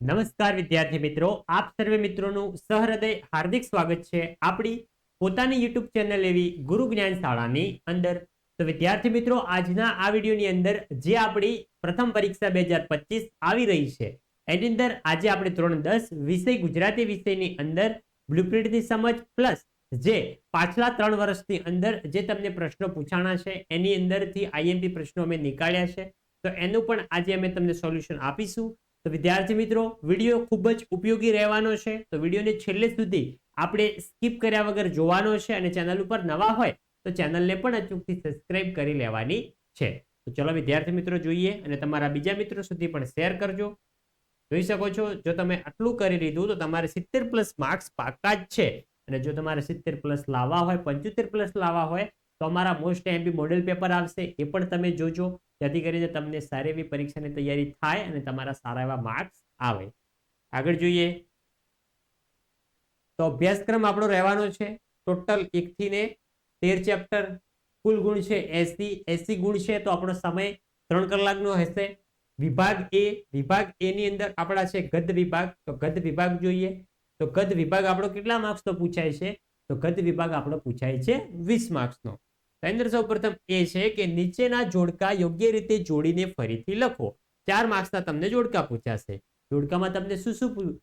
નમસ્કાર વિદ્યાર્થી મિત્રો, આપ સર્વે મિત્રોનું સહૃદય હાર્દિક સ્વાગત છે. આપણી પોતાની યુટ્યુબ ચેનલ એવી ગુરુ જ્ઞાન શાળાની અંદર. તો વિદ્યાર્થી મિત્રો, આજના આ વિડીયોની અંદર જે આપણી પ્રથમ પરીક્ષા બે આવી રહી છે, એની અંદર આજે આપણે ધોરણ દસ વિષય, ગુજરાતી વિષયની અંદર બ્લુપ્રિન્ટની સમજ પ્લસ જે પાછલા ત્રણ વર્ષની અંદર જે તમને પ્રશ્નો પૂછાણા છે, એની અંદરથી આઈએમપી પ્રશ્નો અમે નીકાળ્યા છે. તો એનું પણ આજે અમે તમને સોલ્યુશન આપીશું. તો વિદ્યાર્થી મિત્રો, વીડિયો ખૂબ જ ઉપયોગી રહેવાનો છે. તો વિડીયોને છેલ્લે સુધી આપણે સ્કીપ કર્યા વગર જોવાનો છે અને ચેનલ ઉપર નવા હોય તો ચેનલને પણ અચૂકથી સબસ્ક્રાઇબ કરી લેવાની છે. તો ચલો વિદ્યાર્થી મિત્રો જોઈએ અને તમારા બીજા મિત્રો સુધી પણ શેર કરજો. જોઈ શકો છો, જો તમે આટલું કરી લીધું તો તમારે સિત્તેર પ્લસ માર્ક્સ પાકા જ છે. અને જો તમારે સિત્તેર પ્લસ લાવવા હોય, પંચોતેર પ્લસ લાવવા હોય તો અમારા મોસ્ટ એમપી મોડેલ પેપર આવશે, એ પણ તમે જોજો. જેથી કરીને તમને સારી એવી પરીક્ષાની તૈયારી થાય અને તમારા સારા એવા માર્ક્સ આવે. આગળ જોઈએ. તો અભ્યાસક્રમ આપણો રહેવાનો છે. ટોટલ એકથી ને તેર ચેપ્ટર કુલ ગુણ છે એસી. એસી ગુણ છે તો આપણો સમય ત્રણ કલાકનો હશે. વિભાગ એ. વિભાગ એ ની અંદર આપણા છે ગદ વિભાગ. તો ગદ વિભાગ જોઈએ. તો ગદ વિભાગ આપણો કેટલા માર્ક્સનો પૂછાય છે? તો ગદ વિભાગ આપણો પૂછાય છે વીસ માર્ક્સનો તો સૌપ્રથમ એ છે કે નીચેના જોડકા યોગ્ય રીતે જોડીને ફરીથી લખો. ચાર માર્ક્સના તમને જોડકા પૂછાશે. જોડકામાં તમને શું શું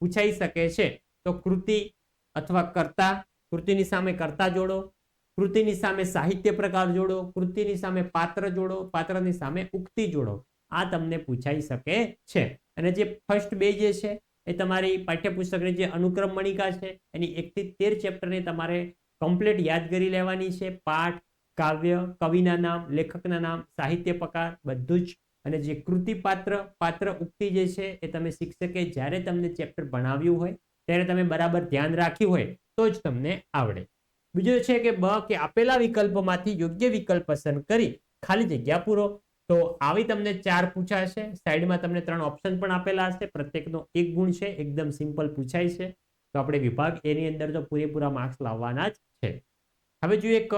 પૂછાઈ શકે છે? તો કૃતિ અથવા કર્તા, કૃતિની સામે કર્તા જોડો, કૃતિની સામે સાહિત્ય પ્રકાર જોડો, કૃતિની સામે પાત્ર જોડો, પાત્રની સામે ઉક્તિ જોડો. આ તમને પૂછાઈ શકે છે. અને જે ફર્સ્ટ બે જે છે, એ તમારી પાઠ્યપુસ્તકની જે અનુક્રમ મણિકા છે, એની એકથી તેર ચેપ્ટરને તમારે કમ્પ્લીટ યાદ કરી લેવાની છે. પાઠ, કાવ્ય, કવિના નામ, લેખકના નામ, સાહિત્ય પ્રકાર, બધું જ. અને જે કૃતિ પાત્ર પાત્ર ઉક્તિ જે છે એ તમે શિક્ષકે જ્યારે તમને ચેપ્ટર ભણાવ્યું હોય, ત્યારે તમે બરાબર ધ્યાન રાખ્યું હોય, તો જ તમને આવડે. બીજું છે કે બ કે આપેલા વિકલ્પોમાંથી યોગ્ય વિકલ્પ પસંદ કરી ખાલી જગ્યા પૂરો. તો આવી તમને ચાર પૂછાશે સાઈડમાં તમને ત્રણ ઓપ્શન પણ આપેલા હશે. પ્રત્યેકનો એક ગુણ છે. એકદમ સિમ્પલ પૂછાય છે. તો આપણે વિભાગ એની અંદર તો પૂરેપૂરા માર્ક્સ લાવવાના જ છે. હવે જોઈએ એક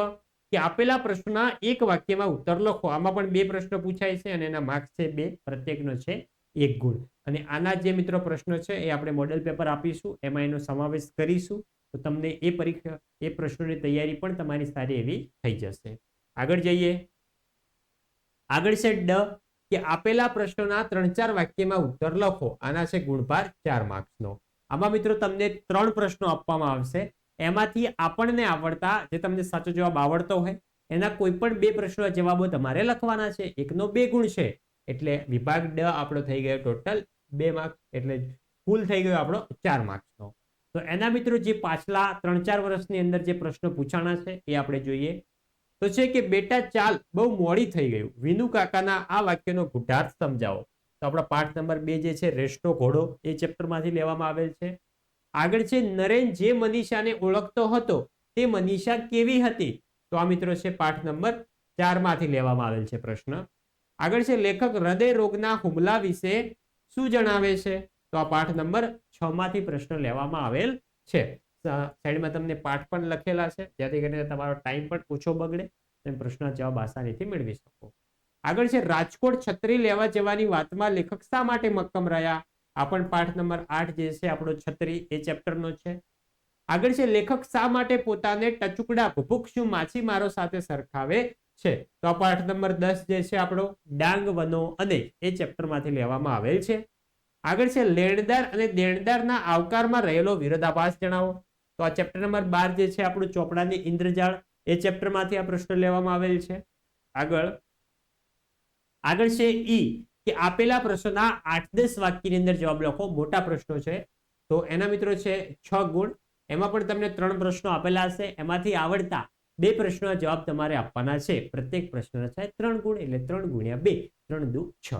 કે આપેલા પ્રશ્નના એક વાક્યમાં ઉત્તર લખો. આમાં પણ બે પ્રશ્નો પૂછાય છે અને એના માર્ક્સ છે બે, પ્રત્યેકનો છે એક ગુણ. અને આના જે મિત્રો પ્રશ્ન છે એ આપણે મોડેલ પેપર આપીશું. એમાં એનો સમાવેશ કરીશું. તો તમને એ પરીક્ષા, એ પ્રશ્નોની તૈયારી પણ તમારી સારી એવી થઈ જશે. આગળ જઈએ. આગળ છે ડ, કે આપેલા પ્રશ્નોના ત્રણ ચાર વાક્યમાં ઉત્તર લખો. આના છે ગુણભાર ચાર માર્ક્સનો આમાં મિત્રો તમને ત્રણ પ્રશ્નો આપવામાં આવશે. એમાંથી આપણને આવડતા જે તમને સાચો જવાબ આવડતો હોય, એના કોઈ પણ બે પ્રશ્નો જવાબો તમારે લખવાના છે. એકનો બે ગુણ છે, એટલે વિભાગ ડ આપણો થઈ ગયો ટોટલ બે માર્ક્સ એટલે કુલ થઈ ગયો આપણો ચાર માર્ક્સનો તો એના મિત્રો જે પાછલા ત્રણ ચાર વર્ષની અંદર જે પ્રશ્નો પૂછાણા છે, એ આપણે જોઈએ. તો છે કે બેટા ચાલ, બહુ મોડી થઈ ગયું. વિનુ કાકાના આ વાક્યનો ગુઢાર્થ સમજાવો. તો આપણા પાઠ નંબર બે જે છે, રેસ્ટો ઘોડો, એ ચેપ્ટરમાંથી લેવામાં આવેલ છે. આગળ છે નરેન જે મનીષાને ઓળખતો હતો તે મનીષા કેવી હતી? તો આ મિત્રો છે પાઠ નંબર ચારમાંથી લેવામાં આવેલ છે પ્રશ્ન. આગળ છે લેખક હૃદય રોગના હુમલા વિશે શું જણાવે છે? તો આ પાઠ નંબર છ માંથી પ્રશ્ન લેવામાં આવેલ છે. સાઈડમાં તમને પાઠ પણ લખેલા છે. જેથી કરીને તમારો ટાઈમ પણ ઓછો બગડે તમે પ્રશ્નના જવાબ આસાનીથી મેળવી શકો. આગળ છે રાજકોટ છત્રી લેવા જવાની વાતમાં લેખક શા માટે મક્કમ રહ્યા? આ પણ પાઠ નંબર આઠ જે છે, આપણો છત્રી એ ચેપ્ટરનો છે. આગળ છે, લેખક શા માટે પોતાને ટચુકડા ભુભુક્ષુ માછીમારો સાથે સરખાવે છે? તો આ પાઠ નંબર દસ જે છે, આપણો ડાંગ વનો અને એ ચેપ્ટરમાંથી લેવામાં આવેલ છે. આગળ છે, લેણદાર અને દેણદારના આવકારમાં રહેલો વિરોધાભાસ જણાવો. તો આ ચેપ્ટર નંબર બાર જે છે, આપણું ચોપડાની ઇન્દ્રજાળ, એ ચેપ્ટરમાંથી આ પ્રશ્ન લેવામાં આવેલ છે. આગળ. આગળ છે, ઈ. કે આપેલા પ્રશ્નોના આઠ દસ વાક્યની અંદર જવાબ લખો. મોટા પ્રશ્નો છે. તો એના મિત્રો છે છ ગુણ. એમાં પણ તમને ત્રણ પ્રશ્નો આપેલા હશે. એમાંથી આવડતા બે પ્રશ્નોના જવાબ તમારે આપવાના છે. પ્રત્યેક પ્રશ્નના છે ત્રણ ગુણ એટલે ત્રણ ગુણ્યા બે. ત્રણ દુ છ.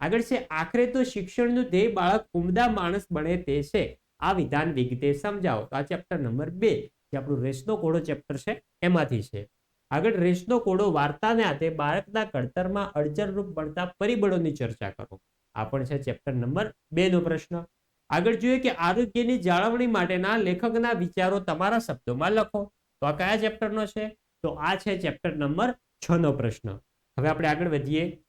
આગળ છે, આખરે તો શિક્ષણનું ધ્યેય બાળક ઉમદા માણસ બને તે છે. આ વિધાન વિગતે સમજાવો. તો આ ચેપ્ટર નંબર બે જે આપણું રેસનો કોડો ચેપ્ટર છે, એમાંથી છે. આગળ રેસનો કોડો વાર્તાને આતે બાળકના ઘડતરમાં અડચણરૂપ બનતા પરિબળોની ચર્ચા કરો. આ પણ છે ચેપ્ટર નંબર બે નો પ્રશ્ન. આગળ જોઈએ કે આરોગ્યની જાળવણી માટેના લેખકના વિચારો તમારા શબ્દોમાં લખો. તો આ કયા ચેપ્ટરનો છે? તો આ છે ચેપ્ટર નંબર છ નો પ્રશ્ન. હવે આપણે આગળ વધીએ.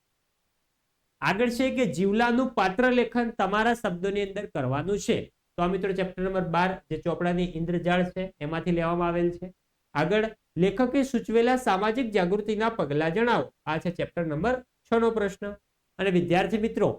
આગળ છે કે જીવલાનું પાત્ર લેખન તમારા શબ્દોની અંદર કરવાનું છે. તો આ મિત્રો ચેપ્ટર નંબર બાર, જે ચોપડાની ઇન્દ્રજાળ છે, એમાંથી લેવામાં આવેલ છે. આગળ લેખકે સૂચવેલા સામાજિક જાગૃતિના પગલા જણાવો. આ છે ચેપ્ટર નંબર છ નો પ્રશ્ન. અને વિદ્યાર્થી મિત્રો,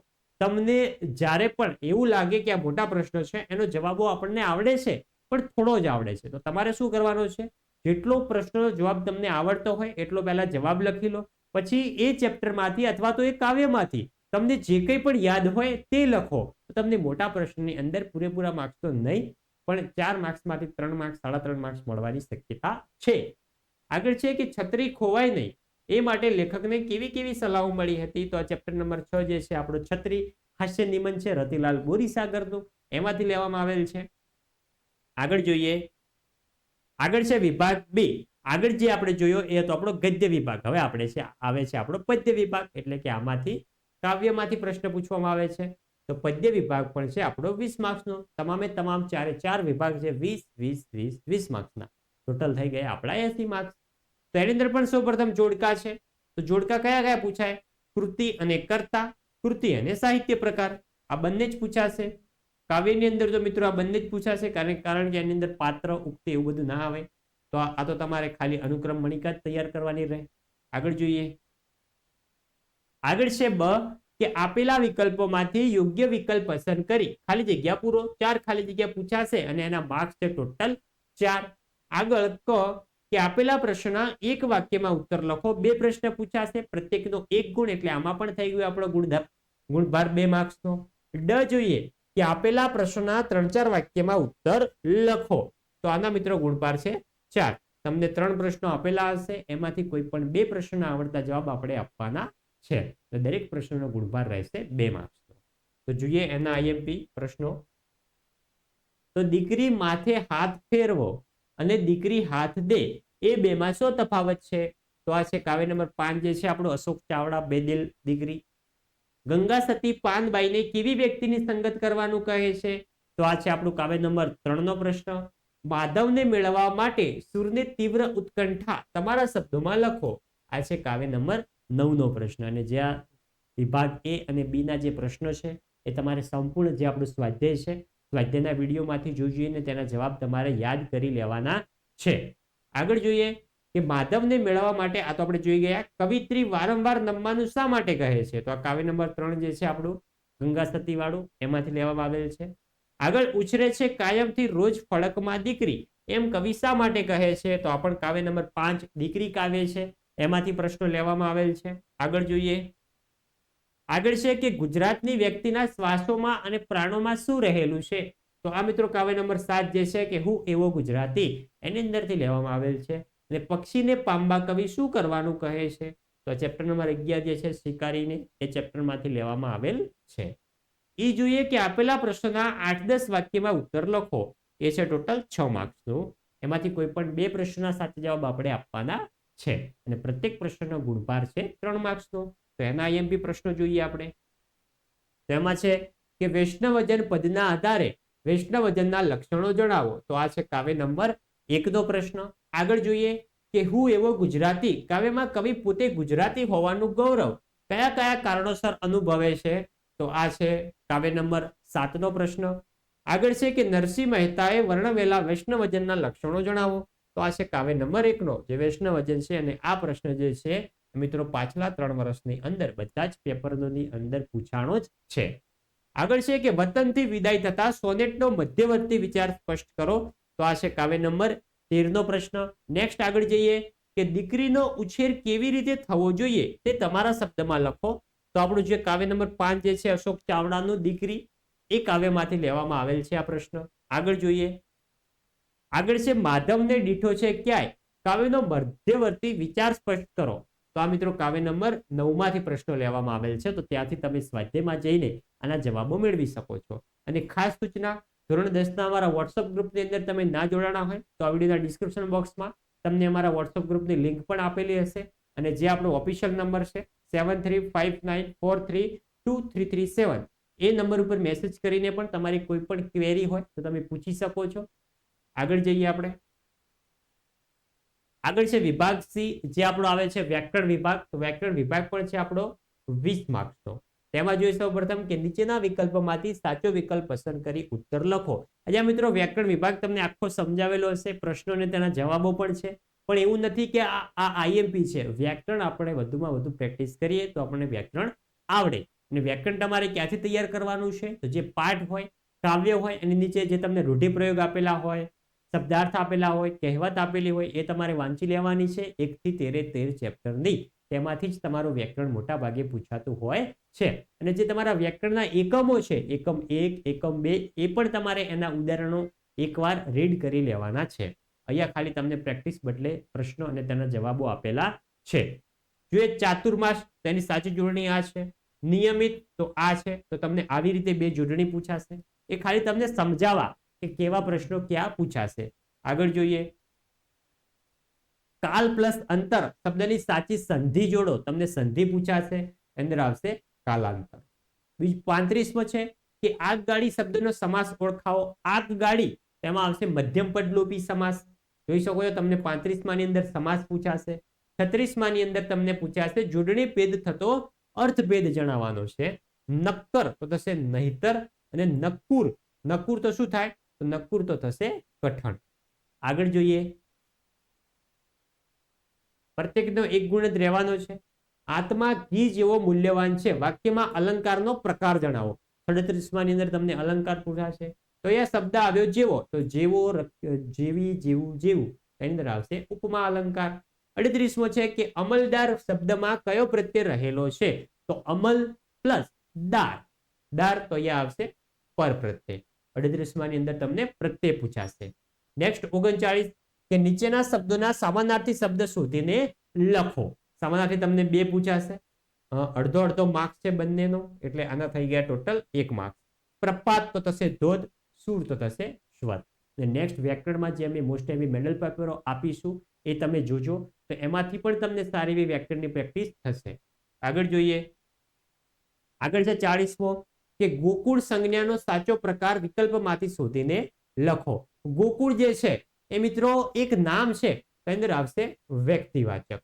તમને જ્યારે પણ એવું લાગે કે આ મોટા પ્રશ્નો છે, એનો જવાબો આપણને આવડે છે, પણ થોડો જ આવડે છે. તો તમારે શું કરવાનો છે? જેટલો પ્રશ્નનો જવાબ તમને આવડતો હોય, એટલો પહેલા જવાબ લખી લો. પછી એ ચેપ્ટરમાંથી અથવા તો એ કાવ્યમાંથી તમને જે કંઈ પણ યાદ હોય તે લખો. તો તમને મોટા પ્રશ્નની અંદર પૂરેપૂરા માર્ક્સ તો નહીં, પણ ચાર માર્ક્સમાંથી ત્રણ માર્ક્સ સાડા ત્રણ માર્ક્સ મળવાની શક્યતા છે. આગળ છે કે છત્રી ખોવાય નહીં. એ માટે લેખકને કેવી કેવી સલાહો મળી હતી? તો આ ચેપ્ટર નંબર છ જે છે, આપણો છત્રી હાસ્ય નિબંધ છે, રતિલાલ બોરીસાગરનું. એમાંથી લેવામાં આવેલ છે. આગળ જોઈએ. આગળ છે વિભાગ બે. આગળ જે આપણે જોયો એ હતો આપણો ગદ્ય વિભાગ. હવે આપણે છે, આવે છે આપણો પદ્ય વિભાગ. એટલે કે આમાંથી કાવ્યમાંથી પ્રશ્ન પૂછવામાં આવે છે. તો પદ્ય વિભાગ પણ છે આપણો વીસ માર્ક્સનો તમામે તમામ ચારે ચાર વિભાગ છે, વીસ વીસ વીસ વીસ માર્ક્સના ટોટલ થઈ ગયા. આપણા એસી માર્ક્સ તો એની અંદર પણ સૌપ્રથમ જોડકા છે. તો જોડકા કયા કયા પૂછાય? કૃતિ અને કર્તા. કૃતિ અને સાહિત્ય પ્રકાર. આ બંને જ પૂછાશે. કાવ્યની અંદર તો મિત્રો આ બંને જ પૂછાશે. કારણ કે એની અંદર પાત્ર, ઉક્તિ એવું બધું ના આવે. તો આ તો તમારે ખાલી અનુક્રમ મણિકા જ તૈયાર કરવાની રહે. આગળ જોઈએ. આગળ છે બ, કે આપેલા વિકલ્પોમાંથી યોગ્ય વિકલ્પ પસંદ કરી. ખાલી જગ્યા પૂરો. ચાર ખાલી જગ્યા પૂછાશે અને એના માર્ક્સ છે ટોટલ ચાર. આગળ ક કે આપેલા પ્રશ્નના એક વાક્યમાં ઉત્તર લખો. બે પ્રશ્ન પૂછાશે, પ્રત્યેકનો એક ગુણ એટલે આમાં પણ થઈ ગયો આપણો ગુણભાર ગુણભાર બે માર્ક્સનો ડ જોઈએ કે આપેલા પ્રશ્નના ત્રણ ચાર વાક્યમાં ઉત્તર લખો. તો આના મિત્રો ગુણભાર છે ચાર. તમને ત્રણ પ્રશ્નો આપેલા હશે, એમાંથી કોઈ પણ બે પ્રશ્નના આવડતા જવાબ આપણે આપવાના છે. તો દરેક પ્રશ્નનો ગુણભાર રહેશે બે માર્ક્સનો તો જોઈએ એના આઈએમપી પ્રશ્નો. તો દીકરી માથે હાથ ફેરવો. અને દીકરી હાથ દે, એ બેમાં શું તફાવત છે? તો આ છે કાવ્ય નંબર પાંચ, જે છે આપણું અશોક ચાવડા બેદિલ દીકરી. ગંગા સતી પાનબાઈને કેવી વ્યક્તિની સંગત કરવાનું કહે છે? તો આ છે આપણું કાવ્ય નંબર ત્રણનો પ્રશ્ન. માધવને મેળવવા માટે સુરને તીવ્ર ઉત્કંઠા તમારા શબ્દોમાં લખો. આ છે કાવ્ય નંબર નવનો પ્રશ્ન. અને જ્યાં વિભાગ એ અને બીના જે પ્રશ્નો છે, એ તમારે સંપૂર્ણ જે આપણું સ્વાધ્યાય છે સ્વાધ્યાયના વિડીયોમાંથી જોઈ જોઈને તેના જવાબ તમારે યાદ કરી લેવાના છે. આગળ જોઈએ કે માધવને મેળવવા માટે, આ તો આપણે જોઈ ગયા, કવિત્રી વારંવાર નમવાનું શા માટે કહે છે? તો આ કાવ્ય નંબર ત્રણ જે છે આપણું, ગંગા સતી વાળું એમાંથી લેવામાં આવેલ છે. આગળ ઉછરે છે, કાયમથી રોજ ફળકમાં દીકરી. એમ કવિ શા માટે કહે છે? તો આ પણ કાવ્ય નંબર પાંચ, દીકરી કાવ્ય છે. એમાંથી પ્રશ્નો લેવામાં આવેલ છે. આગળ જોઈએ આગળ છે કે ગુજરાતની વ્યક્તિના શ્વાસોમાં અને પ્રાણોમાં શું રહેલું છે? તો આ મિત્રો કાવ્ય નંબર સાત જે છે કે હું એવો ગુજરાતી, એની અંદરથી લેવામાં આવેલ છે. અને પક્ષીને પામવા કવિ શું કરવાનું કહે છે? તો ચેપ્ટર નંબર અગિયાર જે છે, શિકારીને એ ચેપ્ટરમાંથી લેવામાં આવેલ છે. એ જોઈએ કે આપેલા પ્રશ્નના આઠ દસ વાક્યમાં ઉત્તર લખો. એ છે ટોટલ છ માર્ક્સનું એમાંથી કોઈ પણ બે પ્રશ્નના સાચા જવાબ આપણે આપવાના છે. અને પ્રત્યેક પ્રશ્નનો ગુણભાર છે ત્રણ માર્ક્સનો તો એના આઈએમપી પ્રશ્નો જોઈએ આપણે. તેમાં છે કે વૈષ્ણવજન પદના આધારે વૈષ્ણવજનના લક્ષણો જણાવો. તો આ છે કાવ્ય નંબર એકનો પ્રશ્ન. આગળ જોઈએ કે હું એવો ગુજરાતી, કાવ્યમાં કવિ પોતે ગુજરાતી હોવાનું ગૌરવ કયા કયા કારણોસર અનુભવે છે? તો આ છે કાવ્ય નંબર સાતનો પ્રશ્ન. આગળ છે કે નરસિંહ મહેતાએ વર્ણવેલા વૈષ્ણવજનના લક્ષણો જણાવો. તો આ છે કાવ્ય નંબર એકનો, જે વૈષ્ણવજન છે અને આ પ્રશ્ન જે છે મિત્રો, પાછલા ત્રણ વર્ષની અંદર બધા જ પેપરોની અંદર પૂછાણો જ છે. આગળ છે કે વતનથી વિદાય થતા સોનેટનો મધ્યવર્તી વિચાર સ્પષ્ટ કરો. તો આ છે કાવ્ય નંબર તેરનો પ્રશ્ન. નેક્સ્ટ આગળ જઈએ કે દીકરીનો ઉછેર કેવી રીતે થવો જોઈએ તે તમારા શબ્દમાં લખો. તો આપણું જે કાવ્ય નંબર પાંચ જે છે, અશોક ચાવડાનું દીકરી, એ કાવ્યમાંથી લેવામાં આવેલ છે આ પ્રશ્ન. આગળ જોઈએ. આગળ છે, માધવને દીઠો છે ક્યાંય? કાવ્યનો મધ્યવર્તી વિચાર સ્પષ્ટ કરો. તો આ મિત્રો કાવ્ય નંબર નવમાંથી પ્રશ્નો લેવામાં આવેલ છે. તો ત્યાંથી તમે સ્વાધ્યાયમાં જઈને આના જવાબો મેળવી શકો છો. અને ખાસ સૂચના, ધોરણ દસના અમારા વોટ્સઅપ ગ્રુપની અંદર તમે ના જોડાણા હોય તો આ વિડીયોના ડિસ્ક્રિપ્શન બોક્સમાં તમને અમારા વોટ્સઅપ ગ્રુપની લિંક પણ આપેલી હશે. અને જે આપણો ઓફિશિયલ નંબર છે seven three five nine four three two three three seven એ નંબર ઉપર મેસેજ કરીને પણ તમારી કોઈ પણ ક્વેરી હોય તો તમે પૂછી શકો છો. આગળ જઈએ આપણે. આગળ છે વિભાગ સી, જે આપણો આવે છે વ્યાકરણ વિભાગ. તો વ્યાકરણ વિભાગ પણ છે આપણો વીસ માર્ક્સનો તેમાં જોઈએ સૌપ્રથમ કે નીચેના વિકલ્પમાંથી સાચો વિકલ્પ પસંદ કરી ઉત્તર લખો. આજે મિત્રો વ્યાકરણ વિભાગ તમને આખો સમજાવેલો હશે પ્રશ્નો અને તેના જવાબો પણ છે. પણ એવું નથી કે આ આઈએમપી છે. વ્યાકરણ આપણે વધુમાં વધુ પ્રેક્ટિસ કરીએ તો આપણને વ્યાકરણ આવડે. અને વ્યાકરણ તમારે ક્યાંથી તૈયાર કરવાનું છે? તો જે પાઠ હોય, કાવ્ય હોય એની નીચે જે તમને રૂઢિપ્રયોગ આપેલા હોય શબ્દાર્થ આપેલા હોય, કહેવત આપેલી હોય, એ તમારે વાંચી લેવાની છે. એકથી તેરે તેર ચેપ્ટરની તેમાંથી જ તમારું વ્યાકરણ મોટા ભાગે પૂછાતું હોય છે. અને જે તમારા વ્યાકરણના એકમો છે, એકમ એક, એકમ બે, એ પણ તમારે એના ઉદાહરણો એકવાર રીડ કરી લેવાના છે. અહીંયા ખાલી તમને પ્રેક્ટિસ બદલે પ્રશ્નો અને તેના જવાબો આપેલા છે. જો એ ચાતુર્માસ, તેની સાચી જોડણી આ છે. નિયમિત, તો આ છે. તો તમને આવી રીતે બે જોડણી પૂછાશે. એ ખાલી તમને સમજાવવા કે કેવા પ્રશ્નો ક્યાં પૂછાશે? આગળ જોઈએ. કાલ પ્લસ અંતર શબ્દની સાચી સંધિ જોડો. તમને સંધિ પૂછાશે અંદર આવશે કાલાંતર. બીજું પાંત્રીસમો છે કે આગગાડી શબ્દનો સમાસ ઓળખાવો. આગગાડી, તેમાં આવશે મધ્યમ પદલોપી સમાસ. જોઈ શકો છો, તમને પાંત્રીસમાની અંદર સમાસ પૂછાશે. છત્રીસમાની અંદર તમને પૂછાશે, જોડણી ભેદ થતો અર્થભેદ જણાવવાનો છે. નક્કર તો થશે નહીતર અને નક્કુર. નક્કુર તો શું થાય? તો નક્કુર તો થશે કઠણ આગળ જોઈએ. પ્રત્યેકનો એક ગુણ જ રહેવાનો છે. આત્મા ઘી જેવો મૂલ્યવાન છે. વાક્યમાં અલંકારનો પ્રકાર જણાવો. સડત્રીસમાં અંદર તમને અલંકાર પૂછાશે તો એ શબ્દ આવ્યો જેવો. તો જેવો જેવી, જેવું જેવું. એની અંદર આવશે ઉપમા અલંકાર. અડત્રીસમો છે કે અમલદાર શબ્દમાં કયો પ્રત્યય રહેલો છે? તો અમલ પ્લસ દાર. દાર તો અહીંયા આવશે પર પ્રત્યય. અડત્રીસમાં ની અંદર તમને પ્રત્યય પૂછાશે. નેક્સ્ટ ઓગણચાળીસ, કે નીચેના શબ્દોના સામાનાર્થી શબ્દ શોધીને લખો. સામાનાર્થી તમને બે પૂછાશે. અડધો અડધો માર્ક્સ છે બંનેનો, એટલે આના થઈ ગયા ટોટલ એક માર્ક્સ પ્રપાત તો થશે ધોધ, સુર તો થશે સ્વર નેક્સ્ટ વ્યાકરણમાં જે અમે મોસ્ટ એવી મેડલ પેપરો આપીશું, એ તમે જોજો. તો એમાંથી પણ તમને સારી એવી વ્યાકરણની પ્રેક્ટિસ થશે. આગળ જોઈએ. આગળ છે ચાળીસમો. કે ગોકુળ સંજ્ઞાનો સાચો પ્રકાર વિકલ્પમાંથી શોધીને લખો. ગોકુળ જે છે, એ મિત્રો એક નામ છે તેની અંદર આવશે વ્યક્તિવાચક.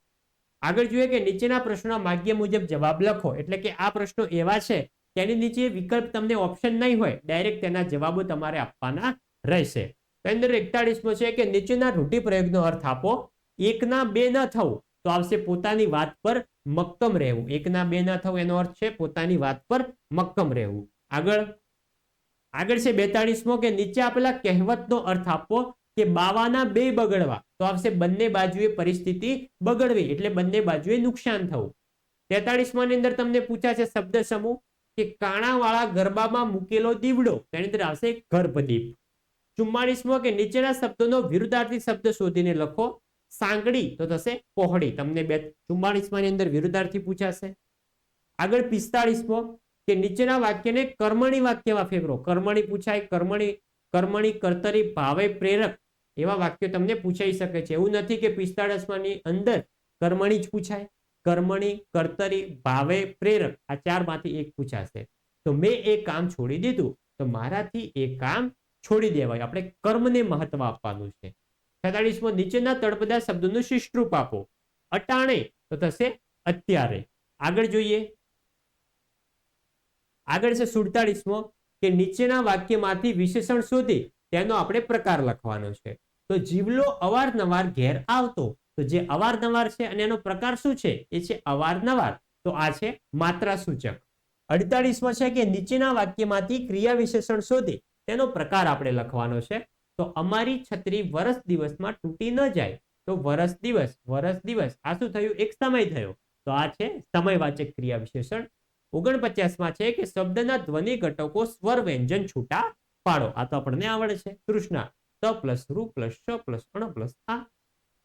આગળ જોઈએ કે નીચેના પ્રશ્નો માગ્ય મુજબ જવાબ લખો. એટલે કે આ પ્રશ્નો એવા છે તેની નીચે વિકલ્પ તમને ઓપ્શન નહીં હોય, ડાયરેક્ટ તેના જવાબો તમારે આપવાના રહેશે. તેની અંદર એકતાળીસમો છે કે નીચેના રૂઢિપ્રયોગનો અર્થ આપો, એકના બે ન થવું. તો આવશે પોતાની વાત પર મક્કમ રહેવું. એકના બે ના થવું એનો અર્થ છે પોતાની વાત પર મક્કમ રહેવું. આગળ આગળ છે બેતાળીસમો કે નીચે આપેલા કહેવતનો અર્થ આપવો કે બાવાના બે બગડવા. તો આવશે બંને બાજુએ પરિસ્થિતિ બગડવી, એટલે બંને બાજુએ નુકસાન થવું. તેતાળીસમાં ની અંદર તમને પૂછાશે શબ્દ સમૂહ કે કાણાવાળા ગરબામાં મૂકેલો દીવડો. તેની અંદર આવશે ગર્ભદીપ. ચુમ્માળીસમો કે નીચેના શબ્દોનો વિરુદ્ધાર્થી શબ્દ શોધીને લખો. સાંકડી તો થશે પહોળી. તમને બે ચુમ્માળીસમાં અંદર વિરુદ્ધાર્થી પૂછાશે. આગળ પિસ્તાળીસમો કે નીચેના વાક્યને કર્મણી વાક્યમાં ફેરવો કર્મણી પૂછાય, કર્મણી કર્મણી કર્તરી, ભાવે પ્રેરક એવા વાક્યો તમને પૂછાઈ શકે છે. એવું નથી કે પિસ્તાળીસમાં અંદર કર્મણી જ પૂછાય. કર્મણી, કર્તરી, ભાવે પ્રેરક આ ચારમાંથી એક પૂછાશે. તો મેં એ કામ છોડી દીધું. તો મારાથી એ કામ છોડી દેવાય. આપણે કર્મને મહત્વ આપવાનું છે. છેતાળીસમાં નીચેના તળપદા શબ્દોનું શિષ્ટરૂપ આપો. અટાણે તો થશે અત્યારે. આગળ જોઈએ. આગળ છે સુડતાળીસમો કે નીચેના વાક્યમાંથી વિશેષણ શોધી તેનો આપણે પ્રકાર લખવાનો છે. તો જીવલો અવારનવાર ઘેર આવતો. તો જે અવારનવાર છે અને એનો પ્રકાર શું છે? એ છે અવારનવાર. તો આ છે માત્રા સૂચક અડતાળીસમાં છે કે નીચેના વાક્યમાંથી ક્રિયા વિશેષણ શોધી તેનો પ્રકાર આપણે લખવાનો છે. તો અમારી છત્રી વરસ દિવસમાં તૂટી ન જાય. તો વરસ દિવસ વરસ દિવસ. આ શું થયું? એક સમય થયો. તો આ છે સમયવાચક ક્રિયા વિશેષણ ઓગણપચાસમાં છે કે શબ્દના ધ્વનિ ઘટકો સ્વર વ્યંજન છૂટા પાડો. આ તો આપણને આવડે છે. તૃષ્ણા. ત પ્લસ રૂ પ્લસ શ પ્લસ અણ પ્લસ આ.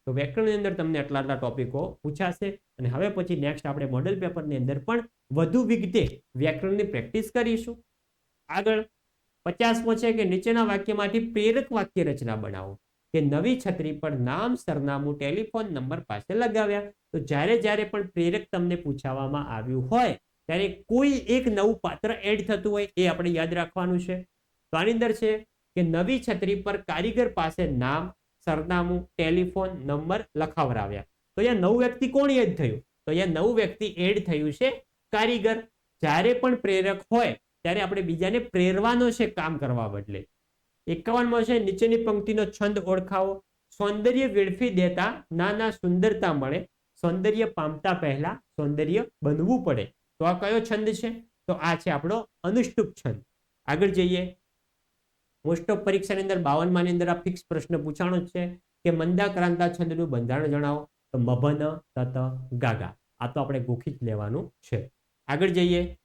તો વ્યાકરણની અંદર તમને આટલા આટલા ટોપિકો પૂછાશે. અને હવે પછી નેક્સ્ટ આપણે મોડેલ પેપરની અંદર પણ વધુ વિગતે વ્યાકરણની પ્રેક્ટિસ કરીશું. આગળ પચાસમો છે કે નીચેના વાક્યમાંથી પ્રેરક વાક્ય રચના બનાવો. કે નવી છત્રી પર નામ, સરનામું, ટેલિફોન નંબર પાસે લગાવ્યા. તો જ્યારે જ્યારે પણ પ્રેરક તમને પૂછાવામાં આવ્યું હોય, ત્યારે કોઈ એક નવું પાત્ર એડ થતું હોય એ આપણે યાદ રાખવાનું છે. તો આની અંદર છે કે નવી છત્રી પર કારીગર પાસે નામ, સરનામું, ટેલિફોન નંબર લખાવરાવ્યા તો અહીંયા નવું વ્યક્તિ કોણ એડ થયું? તો અહીંયા નવું વ્યક્તિ એડ થયું છે કારીગર. જ્યારે પણ પ્રેરક હોય ત્યારે આપણે બીજાને પ્રેરવાનો છે કામ કરવા બદલે. એકાવનમાં છે, નીચેની પંક્તિનો છંદ ઓળખાવો. સૌંદર્ય વેડફી દેતા નાના સુંદરતા મળે. સૌંદર્ય પામતા પહેલા સૌંદર્ય બનવું પડે. તો આ કયો છંદ છે? તો આ છે આપણો અનુષ્ટુપ છંદ. આગળ જઈએ. મોસ્ટ ઓફ પરીક્ષાની અંદર બાવન માની અંદર આ ફિક્સ પ્રશ્ન પૂછાણો છે કે મંદાક્રાંતા છંદનું બંધારણ જણાવો. તો મભન, તત, ગાગા. આ તો આપણે ગોખી જ લેવાનું છે. આગળ જઈએ.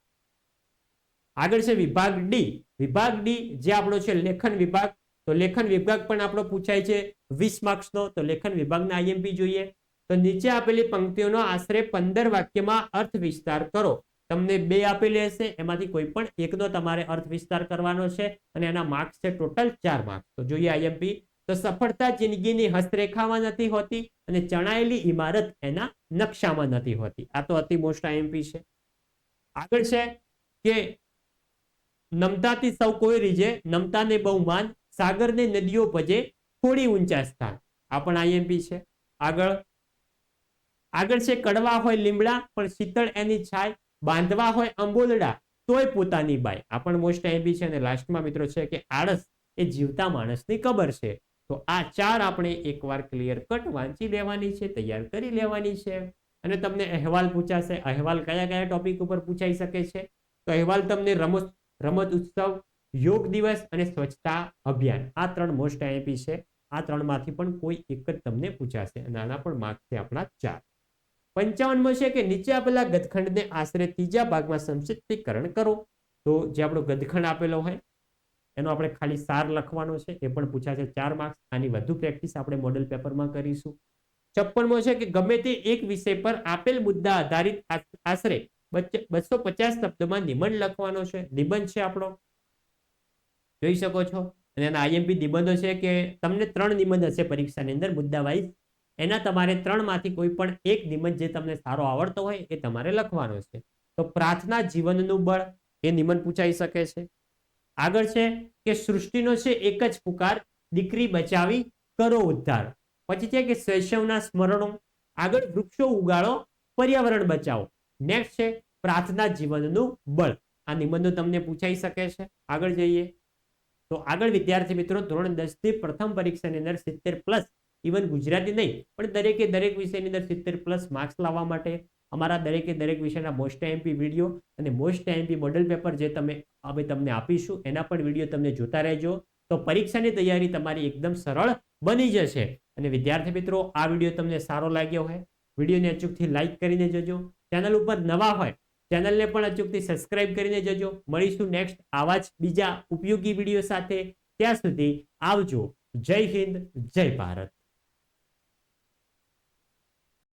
આગળ છે વિભાગ ડી વિભાગ ડી જે આપણો છે લેખન વિભાગ. તો લેખન વિભાગ પણ આપણો પૂછાય છે વીસ માર્ક્સનો તો લેખન વિભાગના આઈએમપી જોઈએ. તો નીચે આપેલી પંક્તિઓનો આશરે પંદર વાક્યમાં અર્થ વિસ્તાર કરો. તમને બે આપેલી હશે. એમાંથી કોઈ પણ એકનો તમારે અર્થ વિસ્તાર કરવાનો છે અને એના માર્ક્સ છે ટોટલ ચાર માર્ક્સ તો જોઈએ આઈએમપી તો સફળતા જિંદગીની હસ્તરેખામાં નથી હોતી અને ચણાયેલી ઇમારત એના નકશામાં નથી હોતી. આ તો અતિ મોસ્ટ આઈએમપી છે. આગળ છે કે નમતાથી સૌ કોઈ રીજે નમતાને બહુ માન, સાગરને નદીઓ ભજે, થોડી ઊંચા સ્થાન. આ પણ આઈએમપી છે. આગળ. આગળ છે કડવા હોય લીમડા, પણ શીતળ એની છાય, બાંધવા હોય અંબોલડા, તોય પોતાની બાય આ પણ મોસ્ટ આઈએમપી છે અને લાસ્ટમાં મિત્રો છે કે આળસ એ જીવતા માણસની કબર છે. તો આ ચાર આપણે એકવાર ક્લિયર કટ વાંચી લેવાની છે, તૈયાર કરી લેવાની છે. અને તમને અહેવાલ પૂછાશે. અહેવાલ કયા કયા ટોપિક ઉપર પૂછાઈ શકે છે? તો અહેવાલ તમને રમત રમત ઉત્સવ, યોગ દિવસ અને સ્વચ્છતા અભિયાન. આ ત્રણ મોસ્ટ આઈએમપી છે. આ ત્રણમાંથી પણ કોઈ એક જ તમને પૂછાશે. અને આના પણ માર્ક છે આપણા ચાર. પંચાવનમાં છે કે નીચે આપેલા ગદખંડને આશરે ત્રીજા ભાગમાં સંક્ષિપ્તીકરણ કરો. તો જે આપણો ગદખંડ આપેલો હોય, એનો આપણે ખાલી સાર લખવાનો છે. એ પણ પૂછાશે ચાર માર્ક્સ આની વધુ પ્રેક્ટિસ આપણે મોડેલ પેપરમાં કરીશું. છપ્પનમો છે કે ગમે તે એક વિષય પર આપેલ મુદ્દા આધારિત આશરે બસો પચાસ શબ્દમાં નિબંધ લખવાનો છે. નિબંધ છે આપણો. જોઈ શકો છો? અને એના આઈએમપી નિબંધો છે કે તમને ત્રણ નિબંધ હશે પરીક્ષાની અંદર મુદ્દા વાઇઝ એના તમારે ત્રણમાંથી કોઈ પણ એક નિબંધ જે તમને સારો આવડતો હોય એ તમારે લખવાનો છે. તો પ્રાર્થના જીવનનું બળ એ નિબંધ પૂછાઈ શકે છે. આગળ છે કે સૃષ્ટિનો છે એક જ પુકાર, દીકરી બચાવી, કરો ઉદ્ધાર. પછી છે કે શૈશવના સ્મરણો. આગળ વૃક્ષો ઉગાડો, પર્યાવરણ બચાવો. નેક્સ્ટ છે, પ્રાર્થના જીવનનું બળ. આ નિબંધો તમને પૂછાઈ શકે છે. આગળ જઈએ. તો આગળ વિદ્યાર્થી મિત્રો, ધોરણ દસથી પ્રથમ પરીક્ષાની અંદર સિત્તેર પ્લસ ઇવન ગુજરાતી નહીં, પણ દરેકે દરેક વિષયની અંદર સિત્તેર પ્લસ માર્ક્સ લાવવા માટે અમારા દરેકે દરેક વિષયના મોસ્ટ એમપી વીડિયો અને મોસ્ટ એમપી મોડલ પેપર જે તમે, અમે તમને આપીશું, એના પણ વીડિયો તમને જોતા રહેજો. તો પરીક્ષાની તૈયારી તમારી એકદમ સરળ બની જશે. અને વિદ્યાર્થી મિત્રો, આ વીડિયો તમને સારો લાગ્યો હોય વિડીયોને અચૂકથી લાઇક કરીને જજો. ચેનલ ઉપર નવા હોય, ચેનલને પણ અચૂકથી સબસ્ક્રાઇબ કરીને જજો. મળીશું નેક્સ્ટ આવા જ બીજા ઉપયોગી વીડિયો સાથે. ત્યાં સુધી આવજો. જય હિન્દ, જય ભારત.